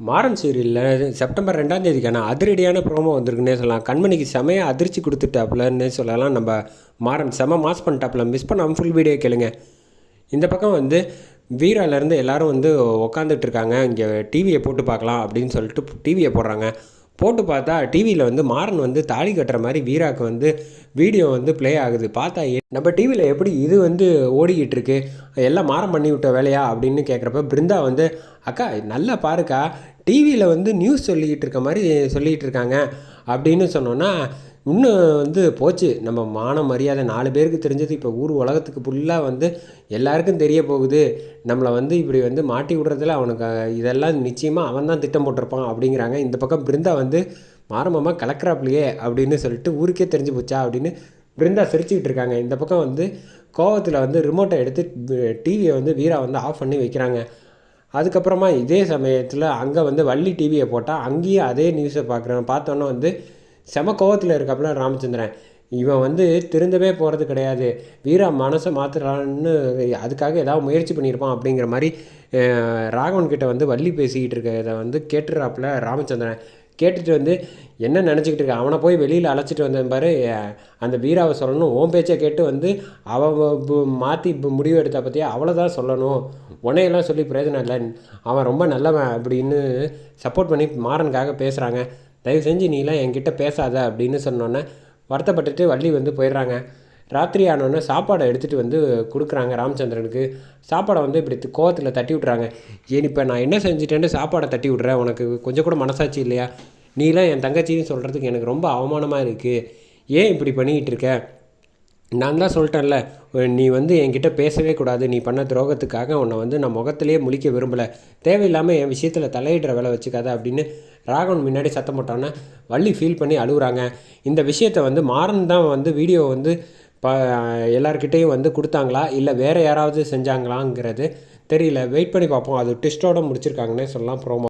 மாறன் சீரியலில் செப்டம்பர் ரெண்டாம் தேதிக்கான அதிரடியான ப்ரோமோ வந்திருக்குன்னே சொல்லலாம். கண்மணிக்கு செமையாக அதிர்ச்சி கொடுத்துட்டாப்புலன்னே சொல்லலாம். நம்ம மாறன் செம மாஸ் பண்ணிட்டாப்புல. மிஸ் பண்ணாமல் ஃபுல் வீடியோ கேளுங்க. இந்த பக்கம் வந்து வீராலேருந்து எல்லோரும் வந்து உக்காந்துட்டு இருக்காங்க. இங்கே டிவியை போட்டு பார்க்கலாம் அப்படின்னு சொல்லிட்டு டிவியை போடுறாங்க. போட்டு பார்த்தா டிவியில் வந்து மாறன் வந்து தாலி கட்டுற மாதிரி வீராக்கு வந்து வீடியோ வந்து ப்ளே ஆகுது. பார்த்தா நம்ம டிவியில் எப்படி இது வந்து ஓடிக்கிட்டு இருக்கு? எல்லாம் மாறம் பண்ணி விட்ட வேலையா? அப்படின்னு கேட்குறப்ப பிருந்தா வந்து அக்கா நல்லா பாருக்கா. டிவியில் வந்து நியூஸ் சொல்லிக்கிட்டு இருக்க மாதிரி சொல்லிக்கிட்டு இருக்காங்க. அப்படின்னு சொன்னோன்னா இன்னும் வந்து போச்சு. நம்ம மான மரியாதை நாலு பேருக்கு தெரிஞ்சது. இப்போ ஊர் உலகத்துக்கு ஃபுல்லாக வந்து எல்லாருக்கும் தெரிய போகுது. நம்மளை வந்து இப்படி வந்து மாட்டி விடுறதுல அவனுக்கு இதெல்லாம் நிச்சயமாக அவன் தான் திட்டம் போட்டிருப்பான் அப்படிங்கிறாங்க. இந்த பக்கம் பிருந்தா வந்து மாரமமாக கலக்கிறாப்லையே அப்படின்னு சொல்லிட்டு ஊருக்கே தெரிஞ்சு போச்சா அப்படின்னு பிருந்தா சிரிச்சுக்கிட்டு இருக்காங்க. இந்த பக்கம் வந்து கோவத்தில் வந்து ரிமோட்டை எடுத்து டிவியை வந்து வீரா வந்து ஆஃப் பண்ணி வைக்கிறாங்க. அதுக்கப்புறமா இதே சமயத்தில் அங்கே வந்து வள்ளி டிவியை போட்டால் அங்கேயும் அதே நியூஸை பார்க்குறேன். பார்த்தோன்னே வந்து செம கோவத்தில் இருக்காப்புல ராமச்சந்திரன். இவன் வந்து திருந்தவே போகிறது கிடையாது. வீரா மனசை மாற்றுறான்னு அதுக்காக ஏதாவது முயற்சி பண்ணியிருப்பான் அப்படிங்கிற மாதிரி ராகவன் கிட்ட வந்து வள்ளி பேசிக்கிட்டு இருக்கிறத வந்து கேட்டுறாப்புல ராமச்சந்திரன். கேட்டுட்டு வந்து என்ன நினச்சிக்கிட்டு இருக்க? அவனை போய் வெளியில் அழைச்சிட்டு வந்தேன் பாரு. அந்த வீராவை சொல்லணும். ஓம் பேச்சை கேட்டு வந்து அவன் மாற்றி முடிவு எடுத்த பற்றியா அவளை தான் சொல்லணும். உன்னையெல்லாம் சொல்லி பிரயோஜனம் இல்லை. அவன் ரொம்ப நல்லவன் அப்படின்னு சப்போர்ட் பண்ணி மாறனுக்காக பேசுகிறாங்க தயவு செஞ்சு நீலாம் என்கிட்ட பேசாத அப்படின்னு சொன்னோன்னே வருத்தப்பட்டுட்டு வள்ளி வந்து போயிடுறாங்க. ராத்திரி ஆனோடனே சாப்பாடை எடுத்துகிட்டு வந்து கொடுக்குறாங்க ராமச்சந்திரனுக்கு. சாப்பாடை வந்து இப்படி கோவத்தில் தட்டி விட்றாங்க ஏன் இப்போ நான் என்ன செஞ்சுட்டேன்னு சாப்பாடை தட்டி விட்றேன் உனக்கு கொஞ்சம் கூட மனசாட்சி இல்லையா? நீலாம் என் தங்கச்சின்னு சொல்கிறதுக்கு எனக்கு ரொம்ப அவமானமாக இருக்குது ஏன் இப்படி பண்ணிக்கிட்டு இருக்க? நான் தான் சொல்லிட்டேன்ல நீ வந்து என்கிட்ட பேசவே கூடாது நீ பண்ண துரோகத்துக்காக உன்னை வந்து நான் முகத்திலே முழிக்க விரும்பலை தேவையில்லாமல் என் விஷயத்தில் தலையிடுற வேலை வச்சுக்காத அப்படின்னு ராகவன் முன்னாடி சத்தம் போட்டோன்னே வள்ளி ஃபீல் பண்ணி அழுகுறாங்க. இந்த விஷயத்தை வந்து மாறன் தான் வந்து வீடியோ வந்து ப எல்லார்கிட்டேயும் வந்து கொடுத்தாங்களா? இல்லை வேறு யாராவது செஞ்சாங்களாங்கிறது தெரியல. வெயிட் பண்ணி பார்ப்போம். அது டெஸ்ட்டோடு முடிச்சிருக்காங்கன்னே சொல்லலாம் ப்ரோமோ